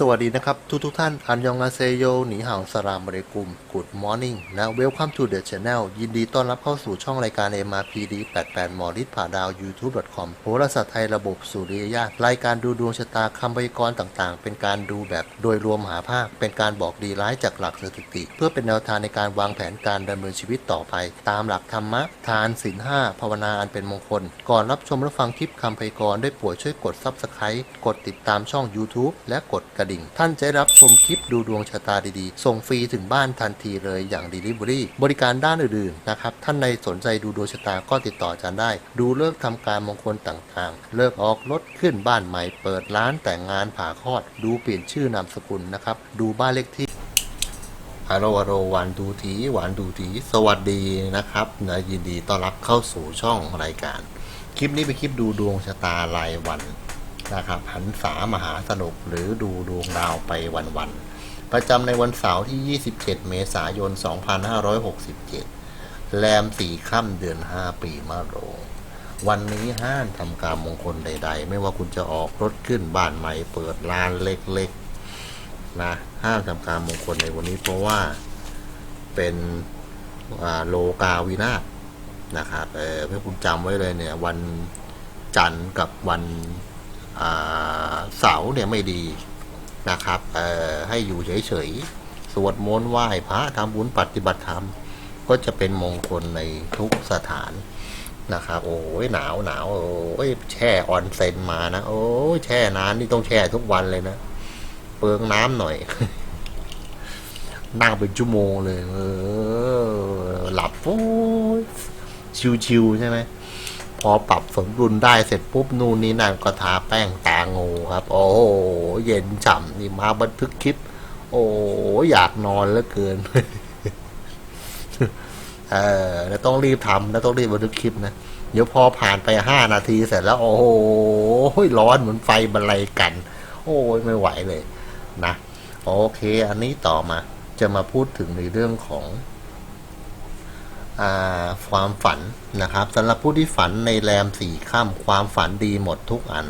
สวัสดีนะครับ ทุกทุกท่าน อันยองอาเซโยหนีห่าวสลามบริกุม Good Morning และ Welcome to the Channel ยินดีต้อนรับเข้าสู่ช่องรายการ MRPD 88หมอฤทธิ์ผ่าดาว YouTube.com โหราศาสตร์ไทยระบบสุริยญาตรายการดูดวงชะตาคำพยากรณ์ต่างๆ เป็นการดูแบบโดยรวมหาภาค เป็นการบอกดีร้ายจากหลักสถิติ เพื่อเป็นแนวทางในการวางแผนการดำเนินชีวิตต่อไป ตามหลักธรรมะ ทานศีลห้าภาวนาอันเป็นมงคล ก่อนรับชมและฟังคลิปคำพยากรณ์ได้โปรดช่วยกด Subscribe กดติดตามช่อง YouTube และกดกระดิ่ง ท่านจะได้รับชมคลิปดูดวงชะตาดีๆ ส่งฟรีถึงบ้านทันทีเลยอย่าง Delivery บริการด้านอื่นๆนะครับ ท่านในสนใจดูดวงชะตาก็ติดต่ออาจารย์ได้ ดูเลิกษ์ทำการมงคลต่างๆ เลิกออกรถขึ้นบ้านใหม่ เปิดร้านแต่งงานผ่าคลอด ดูเปลี่ยนชื่อนามสกุลนะครับ ดูบ้านเลขที่ฮัลโหลฮัลโหลหวานดูทีหวานดูทีสวัสดีนะครับนะยินดีต้อนรับเข้าสู่ช่องรายการ คลิปนี้เป็นคลิปดูดวงชะตารายวัน นะครับหันษามหาสนุกหรือดูดวงดาวไปวันๆประจำในวันเสาร์ที่ 27 เมษายน 2567 แรมสี่ค่ำเดือน 5 ปีมะโรงวันนี้ห้ามทำการมงคลใด ๆ ไม่ว่าคุณจะออกรถขึ้นบ้านใหม่เปิดร้านเล็กๆนะห้ามทำการมงคลในวันนี้เพราะว่าเป็นโลกาวินาศนะครับเออให้คุณจำไว้เลยเนี่ย วันจันทร์กับวัน เสาเนี่ยไม่ดีนะครับให้อยู่เฉยๆ สวดมนต์ไหว้พระทำบุญปฏิบัติธรรม ก็จะเป็นมงคลในทุกสถานนะครับ โอ้ยหนาวหนาวโอ้ยแช่ออนเซนมานะ โอ้ยแช่นานนี่ต้องแช่ทุกวันเลยนะเปลืองน้ำหน่อยนั่งเป็นชั่วโมงเลย เออ หลับฟูชิวๆใช่ไหม พอปรับสมดุลได้เสร็จปุ๊บนู่นนี่นั่นก็ทาแป้งตางูครับ โอ้โหเย็นฉ่ำนี่มาบันทึกคลิป โอ้อยากนอนเหลือเกิน เออแล้วต้องรีบทำแล้วต้องรีบบันทึกคลิปนะเดี๋ยวพอผ่านไปห้านาทีเสร็จแล้ว โอ้โหร้อนเหมือนไฟบรรลัยกัน โอ้ยไม่ไหวเลย นะ โอเค อันนี้ต่อมาจะมาพูดถึงในเรื่องของ ความฝันนะครับสำหรับผู้ที่ฝันในแรมสี่ค่ำความฝันดีหมดทุกอัน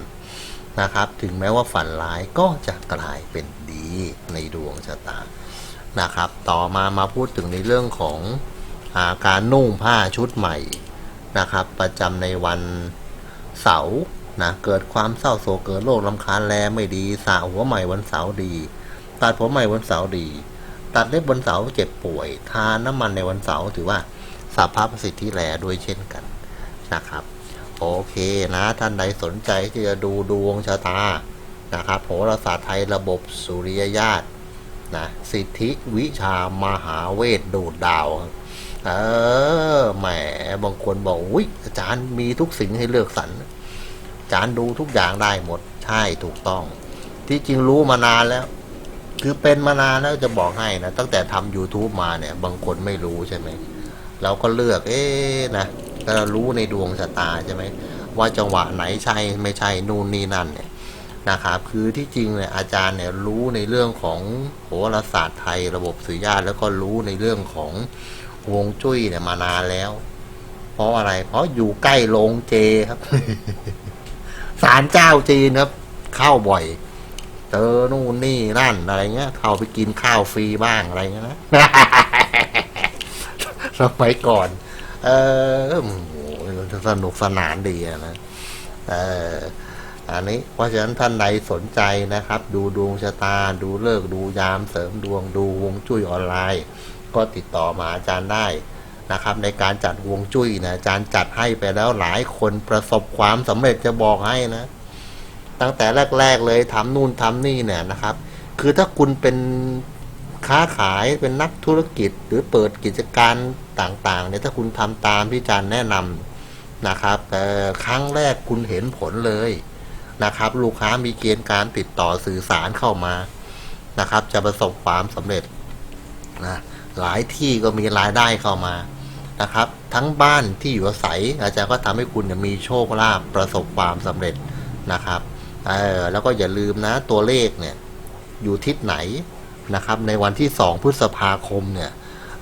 นะครับ ถึงแม้ว่าฝันร้ายก็จะกลายเป็นดีในดวงชะตานะครับ ต่อมามาพูดถึงในเรื่องของอาการนุ่งผ้าชุดใหม่นะครับ ประจำในวันเสาร์นะเกิดความเศร้าโศกเกิดโรคลำคาญแลไม่ดีสระหัวใหม่วันเสาร์ดี ตัดผมใหม่วันเสาร์ดี ตัดเล็บวันเสาร์เจ็บป่วย ทานน้ำมันในวันเสาร์ถือว่า สาภาพประสิทธิแหลด้วยเช่นกันนะครับ โอเคนะ ท่านใดสนใจที่จะดูดวงชะตานะครับโหราศาสตร์ไทยระบบสุริยญาตนะสิทธิวิชามหาเวทดูดดาว เออแหมบางคนบอกอุ้ยอาจารย์มีทุกสิ่งให้เลือกสรรอาจารย์ดูทุกอย่างได้หมดใช่ถูกต้อง ที่จริงรู้มานานแล้ว คือเป็นมานานแล้วจะบอกให้นะ ตั้งแต่ทำ YouTube มาเนี่ย บางคนไม่รู้ใช่ไหม เราก็เลือก เอ๊ะนะก็รู้ในดวงชะตาใช่ไหมว่าจังหวะไหนใช่ไม่ใช่นู่นนี่นั่นเนี่ยนะครับคือที่จริงเนี่ยอาจารย์เนี่ยรู้ในเรื่องของโหราศาสตร์ไทยระบบสุริยะแล้วก็รู้ในเรื่องของฮวงจุ้ยเนี่ยมานานแล้ว เพราะอะไร เพราะอยู่ใกล้โรงเจครับศาลเจ้าจีนครับ เข้าบ่อย เจอนู่นนี่นั่นอะไรเงี้ยเข้าไปกินข้าวฟรีบ้างอะไรเงี้ยนะ สมัยก่อน เออโอ้โหสนุกสนานดีนะเอออันนี้เพราะฉะนั้นท่านใดสนใจนะครับ ดูดวงชะตาดูเลิกดูยามเสริมดวงดูวงจุ้ยออนไลน์ ก็ติดต่อมาอาจารย์ได้นะครับ ในการจัดวงจุ้ยนะอาจารย์จัดให้ไปแล้วหลายคนประสบความสำเร็จจะบอกให้นะ ตั้งแต่แรก ๆ เลยทำนู่นทำนี่เนี่ยนะครับ คือถ้าคุณเป็นค้าขายเป็นนักธุรกิจหรือเปิดกิจการ ต่างๆเนี่ยถ้าคุณทำตามที่อาจารย์แนะนำนะครับแต่ครั้งแรกคุณเห็นผลเลยนะครับ ลูกค้ามีเกณฑ์การติดต่อสื่อสารเข้ามานะครับ จะประสบความสำเร็จนะหลายที่ก็มีรายได้เข้ามานะครับ ทั้งบ้านที่อยู่อาศัย อาจารย์ก็ทำให้คุณเนี่ยมีโชคลาภประสบความสำเร็จนะครับเออแล้วก็อย่าลืมนะตัวเลขเนี่ยอยู่ทิศไหนนะครับ ในวันที่สองพฤษภาคมเนี่ย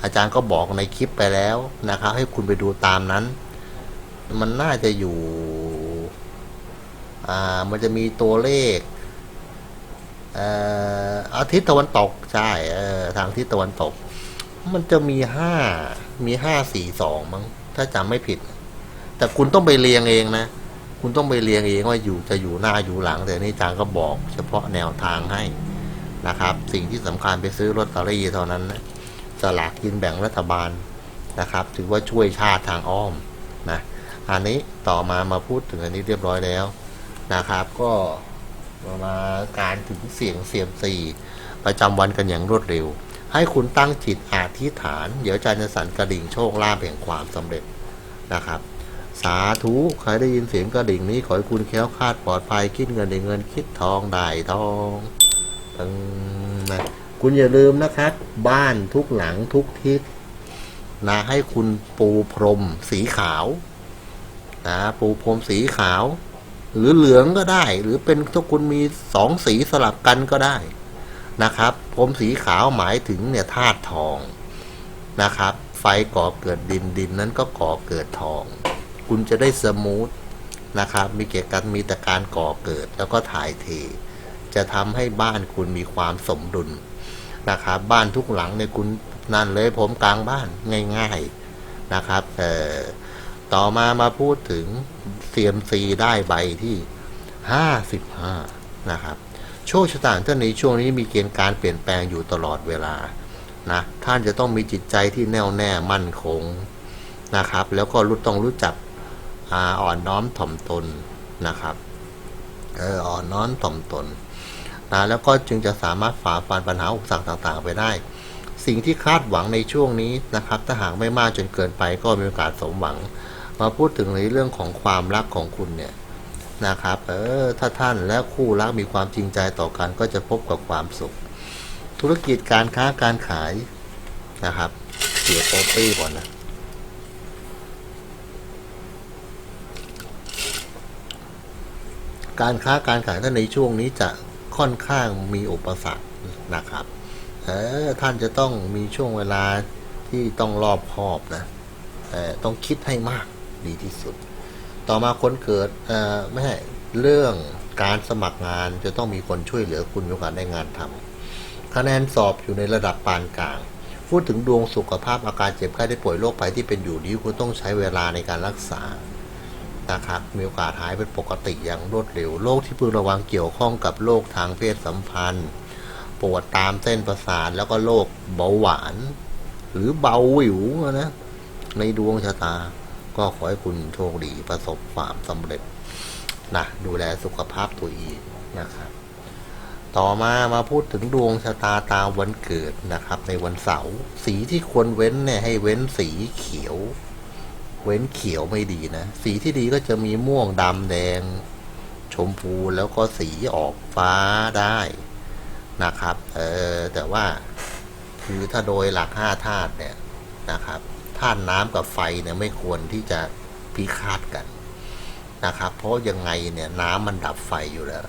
อาจารย์ก็บอกในคลิปไปแล้วนะครับ ให้คุณไปดูตามนั้น มันน่าจะอยู่อ่ามันจะมีตัวเลขอาทิตย์ตะวันตกใช่เออทางทิศตะวันตก มันจะมีห้ามีห้าสี่สองมั้งถ้าจำไม่ผิด แต่คุณต้องไปเรียงเองนะ คุณต้องไปเรียงเองว่าอยู่จะอยู่หน้าอยู่หลัง แต่นี่จางก็บอกเฉพาะแนวทางให้นะครับ สิ่งที่สำคัญไปซื้อลอตเตอรี่เท่านั้นนะ สลากกินแบ่งรัฐบาลนะครับ ถือว่าช่วยชาติทางอ้อมนะอันนี้ต่อมามาพูดถึงอันนี้เรียบร้อยแล้วนะครับ ก็มาการถึงเสียงเสียมซีประจำวันกันอย่างรวดเร็ว ให้คุณตั้งจิตอธิษฐาน เดี๋ยวอาจารย์จะสันกระดิ่งโชคลาภแห่งความสำเร็จนะครับ สาธุใครได้ยินเสียงกระดิ่งนี้ขอให้คุณแคล้วคลาดปลอดภัยคิดเงินได้เงินคิดทองได้ทองตึงนะ คุณอย่าลืมนะครับ บ้านทุกหลังทุกทิศนะให้คุณปูพรมสีขาวนะปูพรมสีขาว หรือเหลืองก็ได้ หรือเป็นถ้าคุณมีสองสีสลับกันก็ได้นะครับพรมสีขาวหมายถึงเนี่ยธาตุทองนะครับ ไฟก่อเกิดดินดินนั้นก็ก่อเกิดทอง คุณจะได้สมูทนะครับ มีเกียรติกันมีแต่การก่อเกิดแล้วก็ถ่ายเทจะทำให้บ้านคุณมีความสมดุล นะครับ บ้านทุกหลังเนี่ยคุณนั่นเลยผมกลางบ้านง่ายๆนะครับเอ่อต่อมามาพูดถึงเซียมซีได้ใบที่ห้าสิบห้านะครับโชคชะตาท่านในช่วงนี้มีเกณฑ์การเปลี่ยนแปลงอยู่ตลอดเวลานะท่านจะต้องมีจิตใจที่แน่วแน่มั่นคงนะครับ แล้วก็รู้ต้องรู้จักอาอ่อนน้อมถ่อมตนนะครับเอออ่อนน้อมถ่อมตน นะแล้วก็จึงจะสามารถฝ่าฟันปัญหาอุปสรรคต่างๆ ไปได้ สิ่งที่คาดหวังในช่วงนี้นะครับ ถ้าหากไม่มากจนเกินไปก็มีโอกาสสมหวัง มาพูดถึงในเรื่องของความรักของคุณเนี่ยนะครับเออถ้าท่านและคู่รักมีความจริงใจต่อกันก็จะพบกับความสุข ธุรกิจการค้าการขายนะครับเสียโป๊ปี้ก่อนนะการค้าการขายท่านในช่วงนี้จะ ค่อนข้างมีอุปสรรคนะครับเออท่านจะต้องมีช่วงเวลาที่ต้องรอบคอบนะเออต้องคิดให้มากดีที่สุด ต่อมาคนเกิดเอ่อไม่ใช่เรื่องการสมัครงานจะต้องมีคนช่วยเหลือคุณมีโอกาสได้งานทำคะแนนสอบอยู่ในระดับปานกลาง พูดถึงดวงสุขภาพอาการเจ็บไข้ได้ป่วยโรคภัยที่เป็นอยู่นี้คุณต้องใช้เวลาในการรักษา นะครับมีโอกาสหายเป็นปกติอย่างรวดเร็วโรคที่พึงระวังเกี่ยวข้องกับโรคทางเพศสัมพันธ์ ปวดตามเส้นประสาทแล้วก็โรคเบาหวาน หรือเบาหวิวนะในดวงชะตา ก็ขอให้คุณโชคดีประสบความสำเร็จนะดูแลสุขภาพตัวเองนะครับต่อมามาพูดถึงดวงชะตาตามวันเกิดนะครับ ในวันเสาร์สีที่ควรเว้นเนี่ยให้เว้นสีเขียว เว้นเขียวไม่ดีนะ สีที่ดีก็จะมีม่วงดำแดง ชมพูแล้วก็สีออกฟ้าได้นะครับ เออแต่ว่าคือถ้าโดยหลักห้าธาตุเนี่ยนะครับธาตุน้ำกับไฟเนี่ยไม่ควรที่จะพิฆาตกันนะครับ เพราะยังไงเนี่ยน้ำมันดับไฟอยู่แล้ว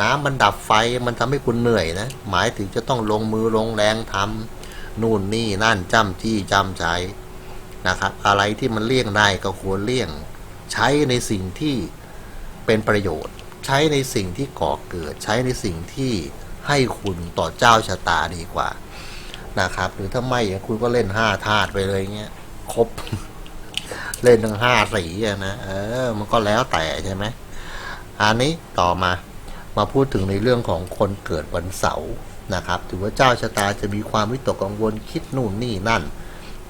น้ำมันดับไฟมันทำให้คุณเหนื่อยนะ หมายถึงจะต้องลงมือลงแรงทำนู่นนี่นั่นจ้ำจี้จ้ำใจ นะครับ อะไรที่มันเลี่ยงได้ก็ควรเลี่ยง ใช้ในสิ่งที่เป็นประโยชน์ ใช้ในสิ่งที่ก่อเกิด ใช้ในสิ่งที่ให้คุณต่อเจ้าชะตาดีกว่านะครับ หรือถ้าไม่คุณก็เล่นห้าธาตุไปเลยเงี้ยครบ เล่นทั้งห้าสีนะเออ มันก็แล้วแต่ใช่ไหมอันนี้ต่อมามาพูดถึงในเรื่องของคนเกิดวันเสาร์นะครับ ถือว่าเจ้าชะตาจะมีความวิตกกังวลคิดนู่นนี่นั่น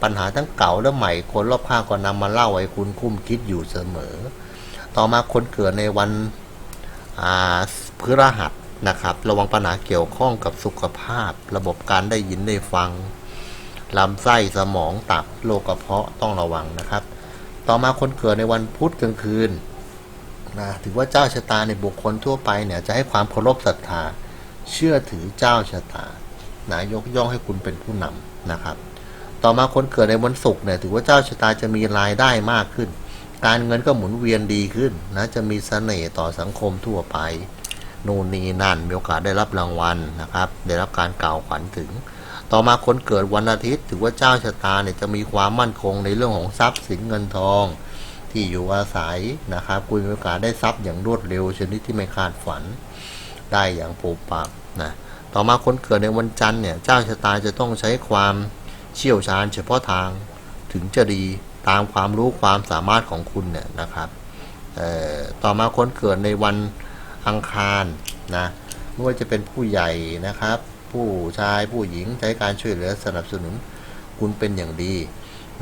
ปัญหาทั้งเก่าและใหม่คนรอบข้างก็นำมาเล่าให้คุณคุ้มคิดอยู่เสมอ ต่อมาคนเกิดในวันพฤหัสนะครับ ระวังปัญหาเกี่ยวข้องกับสุขภาพ ระบบการได้ยินได้ฟังลำไส้สมองตับโรคกระเพาะต้องระวังนะครับ ต่อมาคนเกิดในวันพุธกลางคืนนะถือว่าเจ้าชะตาในบุคคลทั่วไปเนี่ยจะให้ความเคารพศรัทธา เชื่อถือเจ้าชะตานะยกย่องให้คุณเป็นผู้นำนะครับ ต่อมาคนเกิดในวันศุกร์เนี่ยถือว่าเจ้าชะตาจะมีรายได้มากขึ้น การเงินก็หมุนเวียนดีขึ้นนะจะมีเสน่ห์ต่อสังคมทั่วไปนู่นนี่นั่นมีโอกาสได้รับรางวัลนะครับ ได้รับการกล่าวขวัญถึง ต่อมาคนเกิดวันอาทิตย์ ถือว่าเจ้าชะตาเนี่ยจะมีความมั่นคงในเรื่องของทรัพย์สินเงินทอง ที่อยู่อาศัยนะครับคุณมีโอกาสได้ทรัพย์อย่างรวดเร็วชนิดที่ไม่คาดฝันได้อย่างปูปับนะต่อมาคนเกิดในวันจันทร์เนี่ยเจ้าชะตาจะต้องใช้ความ เชี่ยวชาญเฉพาะทางถึงจะดีตามความรู้ความสามารถของคุณเนี่ยนะครับต่อมาคนเกิดในวันอังคารนะไม่ว่าจะเป็นผู้ใหญ่นะครับ ผู้ชายผู้หญิงใช้การช่วยเหลือสนับสนุนคุณเป็นอย่างดี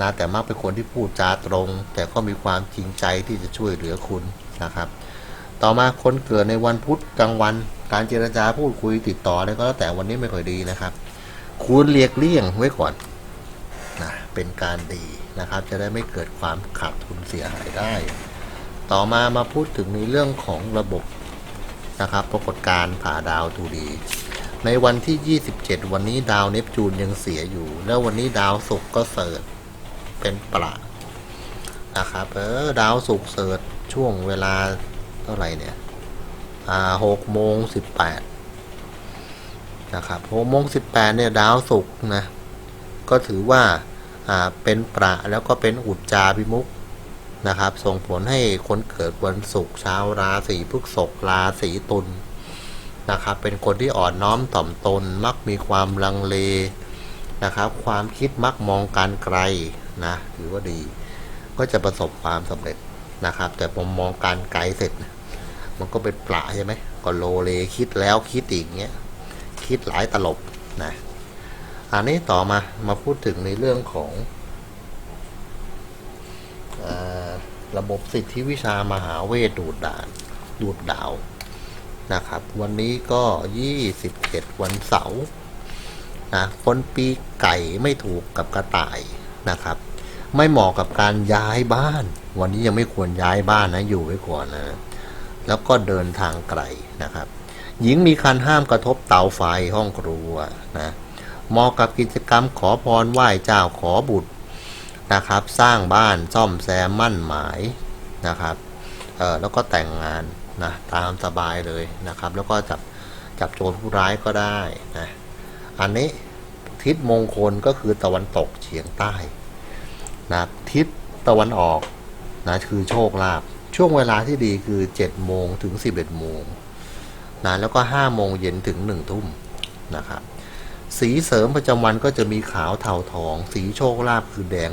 นะแต่มักเป็นคนที่พูดจาตรง แต่ก็มีความจริงใจที่จะช่วยเหลือคุณนะครับ ต่อมาคนเกิดในวันพุธกลางวัน การเจรจาพูดคุยติดต่ออะไรก็แล้วแต่วันนี้ไม่ค่อยดีนะครับ คุณเลียกเลี่ยงไว้ก่อน นะเป็นการดีนะครับ จะได้ไม่เกิดความขาดทุนเสียหายได้ ต่อมามาพูดถึงในเรื่องของระบบนะครับปรากฏการผ่าดาวทูดี ในวันที่ 27 วันนี้ดาวเนปจูนยังเสียอยู่ แล้ววันนี้ดาวศุกร์ก็เสิร์ชเป็นประนะครับเออดาวศุกร์เสิร์ชช่วงเวลาเท่าไหร่เนี่ยอ่าหกโมงสิบแปดนะครับหกโมงสิบแปดเนี่ยดาวศุกร์นะ ก็ถือว่าเป็นประแล้วก็เป็นอุจจาพิมุกนะครับ ส่งผลให้คนเกิดวันศุกร์เช้าราศีพฤษภราศีตุลนะครับ เป็นคนที่อ่อนน้อมถ่อมตนมักมีความลังเลนะครับ ความคิดมักมองการไกลนะถือว่าดี ก็จะประสบความสำเร็จนะครับ แต่ผมมองการไกลเสร็จ มันก็เป็นปลาใช่ไหมก็โลเลคิดแล้วคิดอีกเงี้ยคิดหลายตลบนะ อันนี้ต่อมามาพูดถึงในเรื่องของอระบบสิทธิวิชามหาเวทดูดดานดูดดาวนะครับ วันนี้ก็21วันเสาร์นะคนปีไก่ไม่ถูกกับกระต่ายนะครับ ไม่เหมาะกับการย้ายบ้าน วันนี้ยังไม่ควรย้ายบ้านนะอยู่ไว้ก่อนนะแล้วก็เดินทางไกลนะครับ หญิงมีคันห้ามกระทบเตาไฟห้องครัวนะ เหมาะกับกิจกรรมขอพรไหว้เจ้าขอบุตรนะครับ สร้างบ้านซ่อมแซมมั่นหมายนะครับเออแล้วก็แต่งงานนะตามสบายเลยนะครับ แล้วก็จับจับโจรผู้ร้ายก็ได้นะอันนี้ทิศมงคลก็คือตะวันตกเฉียงใต้นะทิศตะวันออกนะคือโชคลาภช่วงเวลาที่ดีคือ 7 โมงถึง 11 โมงนะแล้วก็ 5 โมงเย็นถึง 1 ทุ่มนะครับ สีเสริมประจำวันก็จะมีขาวเทาทอง สีโชคลาภคือแดง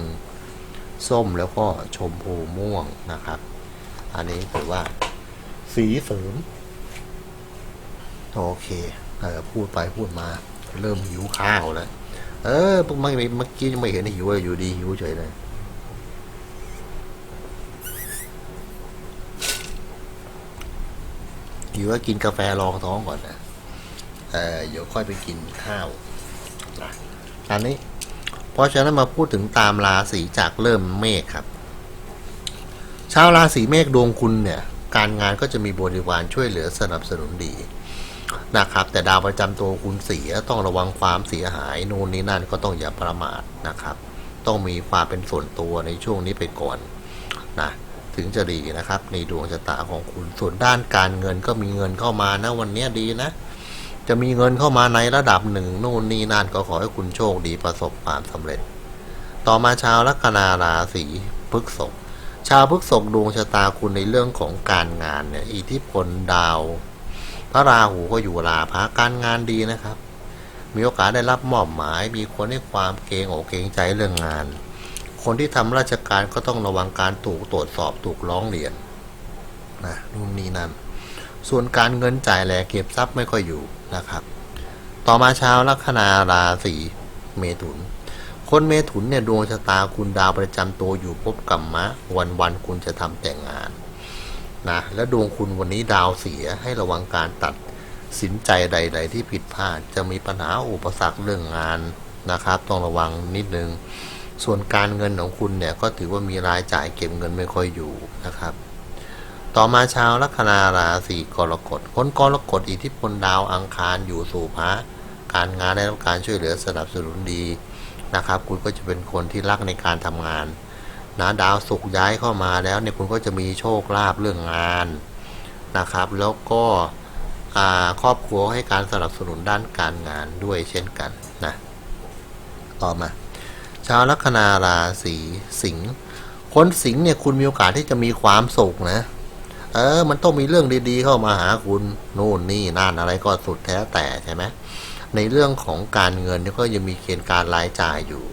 ส้มแล้วก็ชมพูม่วงนะครับ อันนี้ถือว่า สีเสริม โอเคเออพูดไปพูดมา เริ่มหิวข้าวแล้ว เออเมื่เมื่อกี้ไม่เห็นหิวเลยอยู่ดีหิวเฉยเลยหิวก็กินกาแฟรองท้องก่อนนะเออเดี๋ยวค่อยไปกินข้าว อันนี้ เพราะฉะนั้นมาพูดถึงตามราศีจากเริ่มเมฆครับ ชาวราศีเมษดวงคุณเนี่ย การงานก็จะมีบริวารช่วยเหลือสนับสนุนดีนะครับ แต่ดาวประจำตัวคุณเสียต้องระวังความเสียหายนู่นนี่นั่นก็ต้องอย่าประมาทนะครับ ต้องมีความเป็นส่วนตัวในช่วงนี้ไปก่อนนะถึงจะดีนะครับ ในดวงชะตาของคุณส่วนด้านการเงินก็มีเงินเข้ามานะวันนี้ดีนะ จะมีเงินเข้ามาในระดับหนึ่งนู่นนี่นั่นก็ขอให้คุณโชคดีประสบความสำเร็จ ต่อมาชาวลัคนาราศีพฤกษภชาวพฤกษภดวงชะตาคุณในเรื่องของการงานเนี่ยอิทธิพลดาว พระราหูก็อยู่ราพะการงานดีนะครับ มีโอกาสได้รับมอบหมาย มีคนให้ความเกรงอกเกรงใจเรื่องงาน คนที่ทำราชการก็ต้องระวังการถูกตรวจสอบถูกร้องเรียนนะนู่นนี่นั่นส่วนการเงินจ่ายแหลกเก็บทรัพย์ไม่ค่อยอยู่ นะครับ ต่อมาชาวลัคนาราศีเมถุน คนเมถุนเนี่ยดวงชะตาคุณดาวประจำตัวอยู่พบกรรมะ วันวันๆคุณจะทำแต่งงานนะและดวงคุณวันนี้ดาวเสียให้ระวังการตัดสินใจใด ๆ ที่ผิดพลาดจะมีปัญหาอุปสรรคเรื่องงานนะครับ ต้องระวังนิดนึง ส่วนการเงินของคุณเนี่ยก็ถือว่ามีรายจ่ายเก็บเงินไม่ค่อยอยู่นะครับ ต่อมาชาวลัคนาราศีกรกฎคนกรกฎอิทธิพลดาวอังคารอยู่สู่พระการงานได้รับการช่วยเหลือสนับสนุนดีนะครับ คุณก็จะเป็นคนที่รักในการทำงานนะดาวศุกร์ย้ายเข้ามาแล้วเนี่ยคุณก็จะมีโชคลาภเรื่องงานนะครับ แล้วก็ครอบครัวให้การสนับสนุนด้านการงานด้วยเช่นกันนะต่อมา ชาวลัคนาราศีสิงห์คนสิงห์เนี่ยคุณมีโอกาสที่จะมีความสุขนะ เออ มันต้องมีเรื่องดีๆเข้ามาหาคุณนู่นนี่นั่นอะไรก็สุดแท้แต่ใช่ไหมในเรื่องของการเงินนี่ก็ยังมีเกณฑ์การรายจ่ายอยู่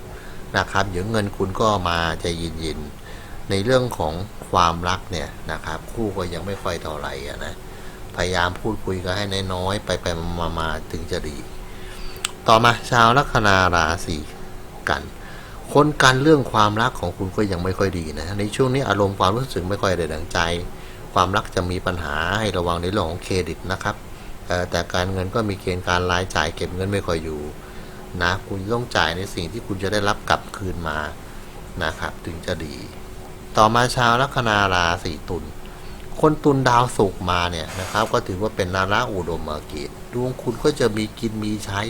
นะครับเดี๋ยวเงินคุณก็มาใจะยินๆในเรื่องของความรักเนี่ยนะครับ คู่ก็ยังไม่ค่อยเท่าไหร่นะ พยายามพูดคุยกันให้น้อยๆไปไปๆมาๆถึงจะดี ต่อมาชาวลัคนาราศีกัน คนกันเรื่องความรักของคุณก็ยังไม่ค่อยดีนะในช่วงนี้อารมณ์ความรู้สึกไม่ค่อยได้ดังใจ ความรักจะมีปัญหาให้ระวังในเรื่องของเครดิตนะครับแต่การเงินก็มีเกณฑ์การรายจ่ายเก็บเงินไม่ค่อยอยู่นะคุณต้องจ่ายในสิ่งที่คุณจะได้รับกลับคืนมานะครับถึงจะดี ต่อมาชาวลัคนาราศีตุลคนตุลดาวสุกร์มาเนี่ยนะครับ ก็ถือว่าเป็นนาระอุดมเกตดวงคุณก็จะมีกินมีใช้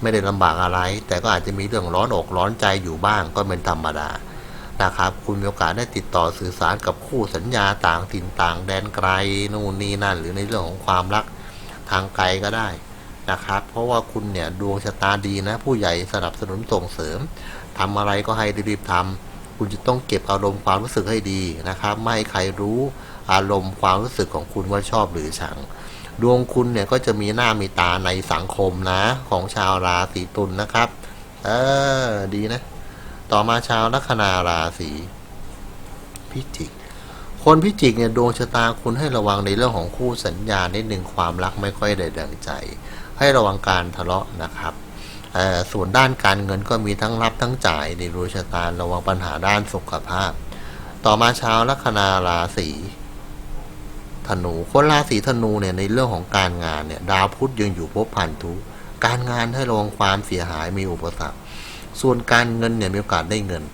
ไม่ได้ลำบากอะไร แต่ก็อาจจะมีเรื่องร้อนอกร้อนใจอยู่บ้างก็เป็นธรรมดา นะครับคุณมีโอกาสได้ติดต่อสื่อสารกับคู่สัญญาต่างถิ่นต่างแดนไกลนู่นนี่นั่น หรือในเรื่องของความรักทางไกลก็ได้นะครับ เพราะว่าคุณเนี่ยดวงชะตาดีนะ ผู้ใหญ่สนับสนุนส่งเสริมทำอะไรก็ให้รีบๆทำคุณจะต้องเก็บอารมณ์ความรู้สึกให้ดีนะครับ ไม่ให้ใครรู้อารมณ์ความรู้สึกของคุณว่าชอบหรือชังดวงคุณเนี่ยก็จะมีหน้ามีตาในสังคมนะ ของชาวราศีตุลนะครับ เออดีนะ ต่อมาชาวลัคนาราศีพิจิก คนพิจิกเนี่ยดวงชะตาคุณให้ระวังในเรื่องของคู่สัญญานิดหนึ่งความรักไม่ค่อยได้ดังใจ ให้ระวังการทะเลาะนะครับส่วนด้านการเงินก็มีทั้งรับทั้งจ่ายในดวงชะตาระวังปัญหาด้านสุขภาพ ต่อมาชาวลัคนาราศีธนูคนราศีธนูเนี่ยในเรื่องของการงานเนี่ยดาวพุธยังอยู่ภพพันธุ การงานให้ระวังความเสียหายมีอุปสรรค ส่วนการเงินเนี่ยมีโอกาสได้เงิน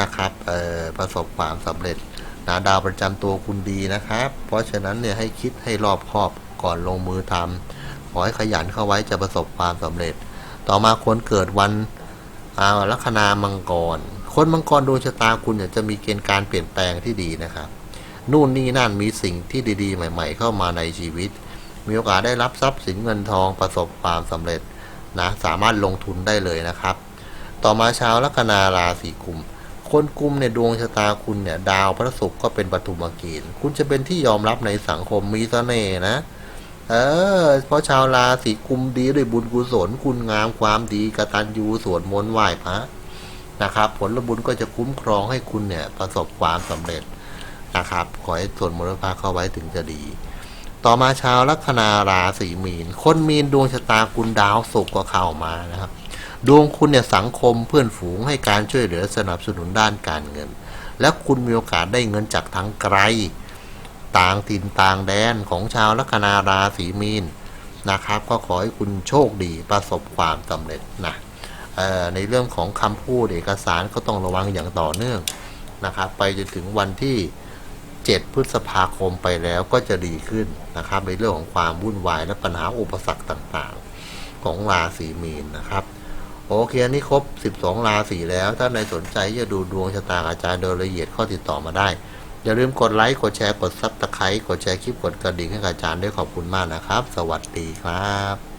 นะครับประสบความสำเร็จนะดาวประจำตัวคุณดีนะครับ เพราะฉะนั้นเนี่ยให้คิดให้รอบคอบก่อนลงมือทำขอให้ขยันเข้าไว้จะประสบความสำเร็จ ต่อมาคนเกิดวันลัคนามังกร คนมังกรดวงชะตาคุณเนี่ยจะมีเกณฑ์การเปลี่ยนแปลงที่ดีนะครับนู่นนี่นั่นมีสิ่งที่ดีๆ ใหม่ ๆ เข้ามาในชีวิต มีโอกาสได้รับทรัพย์สินเงินทองประสบความสำเร็จนะสามารถลงทุนได้เลยนะครับ ต่อมาชาวลัคนาราศีกุม คนกุมเนี่ยดวงชะตาคุณเนี่ย ดาวพระศุกร์ก็เป็นปฐุมเกณฑ์คุณจะเป็นที่ยอมรับในสังคมมีเสน่ห์นะ เออ เพราะชาวราศีกุมดีด้วยบุญกุศลคุณงามความดีกตัญญูสวดมนต์ไหว้พระนะครับ ผลบุญก็จะคุ้มครองให้คุณเนี่ย ประสบความสำเร็จนะครับ ขอให้ส่วนมรดกเข้าไว้ถึงจะดี ต่อมาชาวลัคนาราศีมีน คนมีนดวงชะตาคุณดาวศุกร์ก็เข้ามานะครับ ดวงคุณเนี่ยสังคมเพื่อนฝูงให้การช่วยเหลือสนับสนุนด้านการเงิน และคุณมีโอกาสได้เงินจากทางไกล ต่างถิ่นต่างแดนของชาวลัคนาราศีมีนนะครับ ก็ขอให้คุณโชคดีประสบความสำเร็จนะเอ่อในเรื่องของคำพูดเอกสารก็ต้องระวังอย่างต่อเนื่องนะครับ ไปจนถึงวันที่ 7 พฤษภาคมไปแล้วก็จะดีขึ้นนะครับ ในเรื่องของความวุ่นวายและปัญหาอุปสรรคต่างๆ ของราศีมีนนะครับ โอเคอันนี้ครบ 12 ราศีแล้ว ถ้าในสนใจจะดูดวงชะตาอาจารย์โดยละเอียดข้อติดต่อมาได้ อย่าลืมกดไลค์กดแชร์กดซับสไครต์กดแชร์คลิปกดกระดิ่งให้อาจารย์ด้วยขอบคุณมากนะครับ สวัสดีครับ